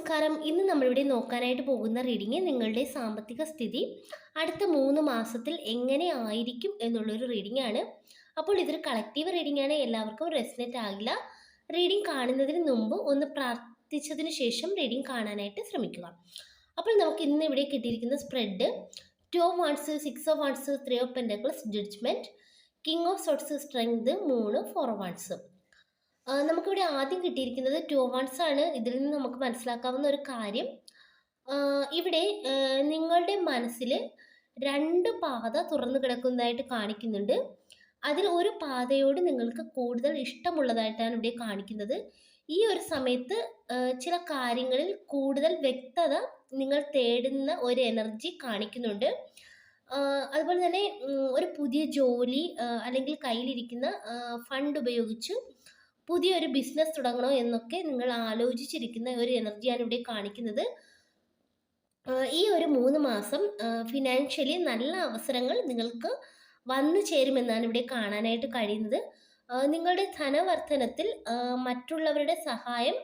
നമസ്കാരം. ഇന്ന് നമ്മളിവിടെ നോക്കാനായിട്ട് പോകുന്ന റീഡിങ് നിങ്ങളുടെ സാമ്പത്തിക സ്ഥിതി അടുത്ത മൂന്ന് മാസത്തിൽ എങ്ങനെ ആയിരിക്കും എന്നുള്ളൊരു റീഡിംഗ് ആണ്. അപ്പോൾ ഇതൊരു കളക്റ്റീവ് റീഡിംഗ് ആണ്. എല്ലാവർക്കും റെസിനേറ്റ് ആകില്ല. റീഡിംഗ് കാണുന്നതിന് മുമ്പ് ഒന്ന് പ്രാർത്ഥിച്ചതിന് ശേഷം റീഡിംഗ് കാണാനായിട്ട് ശ്രമിക്കുക. അപ്പോൾ നമുക്ക് ഇന്ന് ഇവിടെ കിട്ടിയിരിക്കുന്ന spread two of wands six of wands three of pentacles judgement king of swords strength മൂന്ന് ഫോർ വാൺസ് ആ, നമുക്കിവിടെ ആദ്യം കിട്ടിയിരിക്കുന്നത് ടു വൺസ് ആണ്. ഇതിൽ നിന്ന് നമുക്ക് മനസ്സിലാക്കാവുന്ന ഒരു കാര്യം. ഇവിടെ നിങ്ങളുടെ മനസ്സിൽ രണ്ട് പാത തുറന്നു കിടക്കുന്നതായിട്ട് കാണിക്കുന്നുണ്ട്. അതിൽ ഒരു പാതയോട് നിങ്ങൾക്ക് കൂടുതൽ ഇഷ്ടമുള്ളതായിട്ടാണ് ഇവിടെ കാണിക്കുന്നത്. ഈ ഒരു സമയത്ത് ചില കാര്യങ്ങളിൽ കൂടുതൽ വ്യക്തത നിങ്ങൾ തേടുന്ന ഒരു എനർജി കാണിക്കുന്നുണ്ട്. അതുപോലെ തന്നെ ഒരു പുതിയ ജോലി അല്ലെങ്കിൽ കയ്യിലിരിക്കുന്ന ഫണ്ട് ഉപയോഗിച്ച് പുതിയൊരു ബിസിനസ് തുടങ്ങണോ എന്നൊക്കെ നിങ്ങൾ ആലോചിച്ചിരിക്കുന്ന ഒരു എനർജിയാണ് ഇവിടെ കാണിക്കുന്നത്. ഈ ഒരു മൂന്ന് മാസം ഫിനാൻഷ്യലി നല്ല അവസരങ്ങൾ നിങ്ങൾക്ക് വന്നു ചേരുമെന്നാണ് ഇവിടെ കാണാനായിട്ട് കഴിയുന്നത്. നിങ്ങളുടെ ധനവർദ്ധനത്തിൽ മറ്റുള്ളവരുടെ സഹായം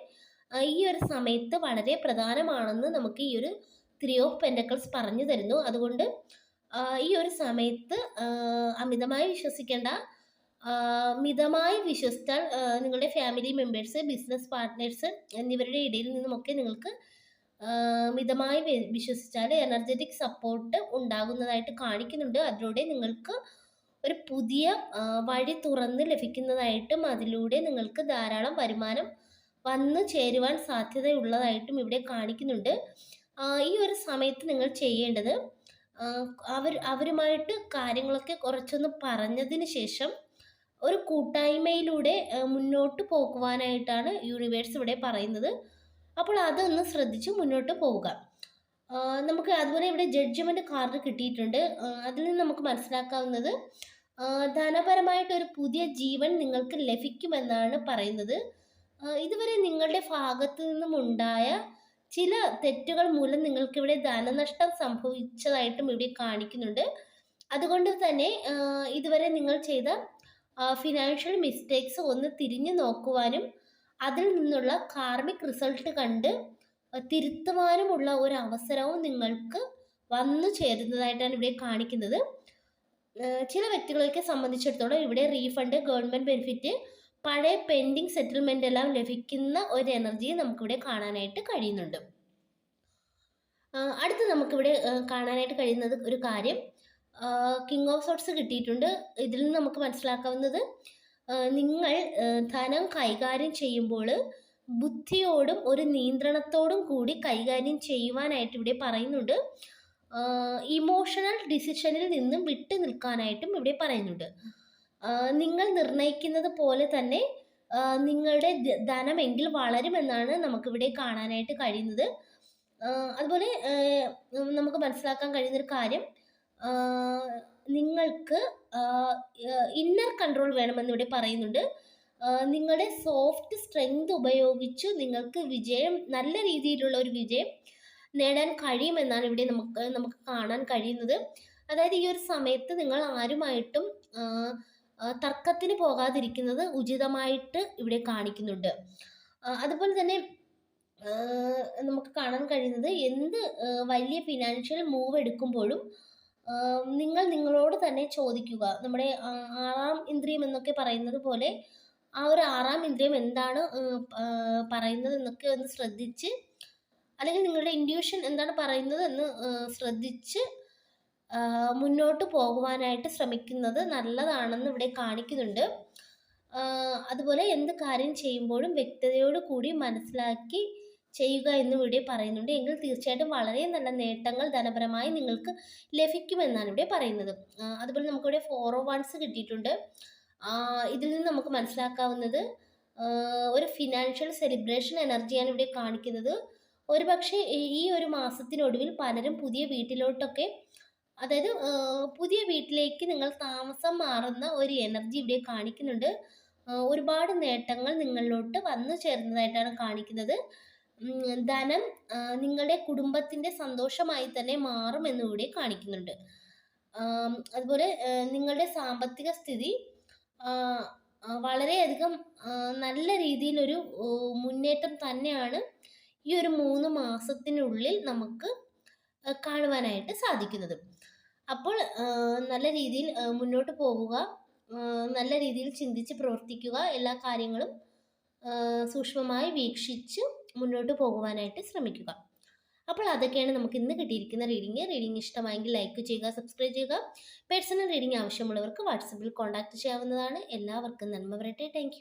ഈ ഒരു സമയത്ത് വളരെ പ്രധാനമാണെന്ന് നമുക്ക് ഈ ഒരു ത്രീ ഓഫ് പെൻഡക്കൾസ് പറഞ്ഞു തരുന്നു. അതുകൊണ്ട് ഈ ഒരു സമയത്ത് അമിതമായി വിശ്വസിക്കേണ്ട മിതമായി വിശ്വസിച്ചാൽ നിങ്ങളുടെ ഫാമിലി മെമ്പേഴ്സ് ബിസിനസ് പാർട്ട്നേഴ്സ് എന്നിവരുടെ ഇടയിൽ നിന്നുമൊക്കെ നിങ്ങൾക്ക് മിതമായി വിശ്വസിച്ചാൽ എനർജറ്റിക് സപ്പോർട്ട് ഉണ്ടാകുന്നതായിട്ട് കാണിക്കുന്നുണ്ട്. അതിലൂടെ നിങ്ങൾക്ക് ഒരു പുതിയ വഴി തുറന്ന് ലഭിക്കുന്നതായിട്ടും അതിലൂടെ നിങ്ങൾക്ക് ധാരാളം വരുമാനം വന്നു ചേരുവാൻ സാധ്യതയുള്ളതായിട്ടും ഇവിടെ കാണിക്കുന്നുണ്ട്. ഈ ഒരു സമയത്ത് നിങ്ങൾ ചെയ്യേണ്ടത് അവർ അവരുമായിട്ട് കാര്യങ്ങളൊക്കെ കുറച്ചൊന്ന് പറഞ്ഞതിന് ശേഷം ഒരു കൂട്ടായ്മയിലൂടെ മുന്നോട്ട് പോകുവാനായിട്ടാണ് യൂണിവേഴ്സ് ഇവിടെ പറയുന്നത്. അപ്പോൾ അതൊന്ന് ശ്രദ്ധിച്ച് മുന്നോട്ട് പോവുക. നമുക്ക് അതുപോലെ ഇവിടെ ജഡ്ജ്മെന്റ് കാർഡ് കിട്ടിയിട്ടുണ്ട്. അതിൽ നിന്ന് നമുക്ക് മനസ്സിലാക്കാവുന്നത് ധനപരമായിട്ടൊരു പുതിയ ജീവൻ നിങ്ങൾക്ക് ലഭിക്കുമെന്നാണ് പറയുന്നത്. ഇതുവരെ നിങ്ങളുടെ ഭാഗത്തു നിന്നും ഉണ്ടായ ചില തെറ്റുകൾ മൂലം നിങ്ങൾക്കിവിടെ ധനനഷ്ടം സംഭവിച്ചതായിട്ടും ഇവിടെ കാണിക്കുന്നുണ്ട്. അതുകൊണ്ട് തന്നെ ഇതുവരെ നിങ്ങൾ ചെയ്ത ഫിനാൻഷ്യൽ മിസ്റ്റേക്സ് ഒന്ന് തിരിഞ്ഞു നോക്കുവാനും അതിൽ നിന്നുള്ള കാർമിക് റിസൾട്ട് കണ്ട് തിരുത്തുവാനുമുള്ള ഒരു അവസരവും നിങ്ങൾക്ക് വന്നു ചേരുന്നതായിട്ടാണ് ഇവിടെ കാണിക്കുന്നത്. ചില വ്യക്തികളൊക്കെ സംബന്ധിച്ചിടത്തോളം ഇവിടെ റീഫണ്ട് ഗവൺമെന്റ് ബെനിഫിറ്റ് പഴയ പെൻഡിങ് സെറ്റിൽമെന്റ് എല്ലാം ലഭിക്കുന്ന ഒരു എനർജി നമുക്കിവിടെ കാണാനായിട്ട് കഴിയുന്നുണ്ട്. അടുത്ത് നമുക്കിവിടെ കാണാനായിട്ട് കഴിയുന്നത് ഒരു കാര്യം. കിങ് ഓഫ് സോട്ട്സ് കിട്ടിയിട്ടുണ്ട്. ഇതിൽ നിന്ന് നമുക്ക് മനസ്സിലാക്കാവുന്നത് നിങ്ങൾ ധനം കൈകാര്യം ചെയ്യുമ്പോൾ ബുദ്ധിയോടും ഒരു നിയന്ത്രണത്തോടും കൂടി കൈകാര്യം ചെയ്യുവാനായിട്ട് ഇവിടെ പറയുന്നുണ്ട്. ഇമോഷണൽ ഡിസിഷനിൽ നിന്നും വിട്ടു നിൽക്കാനായിട്ടും ഇവിടെ പറയുന്നുണ്ട്. നിങ്ങൾ നിർണയിക്കുന്നത് പോലെ തന്നെ നിങ്ങളുടെ ധനമെങ്കിൽ വളരുമെന്നാണ് നമുക്കിവിടെ കാണാനായിട്ട് കഴിയുന്നത്. അതുപോലെ നമുക്ക് മനസ്സിലാക്കാൻ കഴിയുന്നൊരു കാര്യം നിങ്ങൾക്ക് ഇന്നർ കൺട്രോൾ വേണമെന്ന് ഇവിടെ പറയുന്നുണ്ട്. നിങ്ങളുടെ സോഫ്റ്റ് സ്ട്രെങ്ത് ഉപയോഗിച്ച് നിങ്ങൾക്ക് വിജയം നല്ല രീതിയിലുള്ള ഒരു വിജയം നേടാൻ കഴിയുമെന്നാണ് ഇവിടെ നമുക്ക് നമുക്ക് കാണാൻ കഴിയുന്നത്. അതായത് ഈ ഒരു സമയത്ത് നിങ്ങൾ ആരുമായിട്ടും തർക്കത്തിന് പോകാതിരിക്കുന്നത് ഉചിതമായിട്ട് ഇവിടെ കാണിക്കുന്നുണ്ട്. അതുപോലെ തന്നെ നമുക്ക് കാണാൻ കഴിയുന്നത് എന്ത് വലിയ ഫിനാൻഷ്യൽ മൂവ് എടുക്കുമ്പോഴും നിങ്ങൾ നിങ്ങളോട് തന്നെ ചോദിക്കുക. നമ്മുടെ ആറാം ഇന്ദ്രിയം എന്നൊക്കെ പറയുന്നത് പോലെ ആ ഒരു ആറാം ഇന്ദ്രിയം എന്താണ് പറയുന്നത് എന്നൊക്കെ ഒന്ന് ശ്രദ്ധിച്ച് അല്ലെങ്കിൽ നിങ്ങളുടെ ഇൻഡ്യൂഷൻ എന്താണ് പറയുന്നത് എന്ന് ശ്രദ്ധിച്ച് മുന്നോട്ട് പോകുവാനായിട്ട് ശ്രമിക്കുന്നത് നല്ലതാണെന്ന് ഇവിടെ കാണിക്കുന്നുണ്ട്. അതുപോലെ എന്ത് കാര്യം ചെയ്യുമ്പോഴും വ്യക്തതയോട് കൂടി മനസ്സിലാക്കി ചെയ്യുക എന്ന് ഇവിടെ പറയുന്നുണ്ട്. എങ്കിൽ തീർച്ചയായിട്ടും വളരെ നല്ല നേട്ടങ്ങൾ ധനപരമായി നിങ്ങൾക്ക് ലഭിക്കുമെന്നാണ് ഇവിടെ പറയുന്നത്. അതുപോലെ നമുക്കിവിടെ ഫോർ ഓ വൺസ് കിട്ടിയിട്ടുണ്ട്. ഇതിൽ നിന്ന് നമുക്ക് മനസ്സിലാക്കാവുന്നത് ഒരു ഫിനാൻഷ്യൽ സെലിബ്രേഷൻ എനർജിയാണ് ഇവിടെ കാണിക്കുന്നത്. ഒരുപക്ഷെ ഈ- ഒരു മാസത്തിനൊടുവിൽ പലരും പുതിയ വീട്ടിലോട്ടൊക്കെ അതായത് പുതിയ വീട്ടിലേക്ക് നിങ്ങൾ താമസം മാറുന്ന ഒരു എനർജി ഇവിടെ കാണിക്കുന്നുണ്ട്. ഒരുപാട് നേട്ടങ്ങൾ നിങ്ങളിലോട്ട് വന്നു ചേർന്നതായിട്ടാണ് കാണിക്കുന്നത്. ധനം നിങ്ങളുടെ കുടുംബത്തിന്റെ സന്തോഷമായി തന്നെ മാറുമെന്ന് ഇവിടെ കാണിക്കുന്നുണ്ട്. അതുപോലെ നിങ്ങളുടെ സാമ്പത്തിക സ്ഥിതി വളരെയധികം നല്ല രീതിയിലൊരു മുന്നേറ്റം തന്നെയാണ് ഈ ഒരു മൂന്ന് മാസത്തിനുള്ളിൽ നമുക്ക് കാണുവാനായിട്ട് സാധിക്കുന്നത്. അപ്പോൾ നല്ല രീതിയിൽ മുന്നോട്ട് പോവുക നല്ല രീതിയിൽ ചിന്തിച്ച് പ്രവർത്തിക്കുക എല്ലാ കാര്യങ്ങളും സൂക്ഷ്മമായി വീക്ഷിച്ച് മുന്നോട്ട് പോകുവാനായിട്ട് ശ്രമിക്കുക. അപ്പോൾ അതൊക്കെയാണ് നമുക്ക് ഇന്ന് കിട്ടിയിരിക്കുന്ന റീഡിങ് റീഡിങ് ഇഷ്ടമായെങ്കിൽ ലൈക്ക് ചെയ്യുക സബ്സ്ക്രൈബ് ചെയ്യുക. പേഴ്സണൽ റീഡിങ് ആവശ്യമുള്ളവർക്ക് വാട്സപ്പിൽ കോൺടാക്ട് ചെയ്യാവുന്നതാണ്. എല്ലാവർക്കും നന്മ വരട്ടെ. താങ്ക്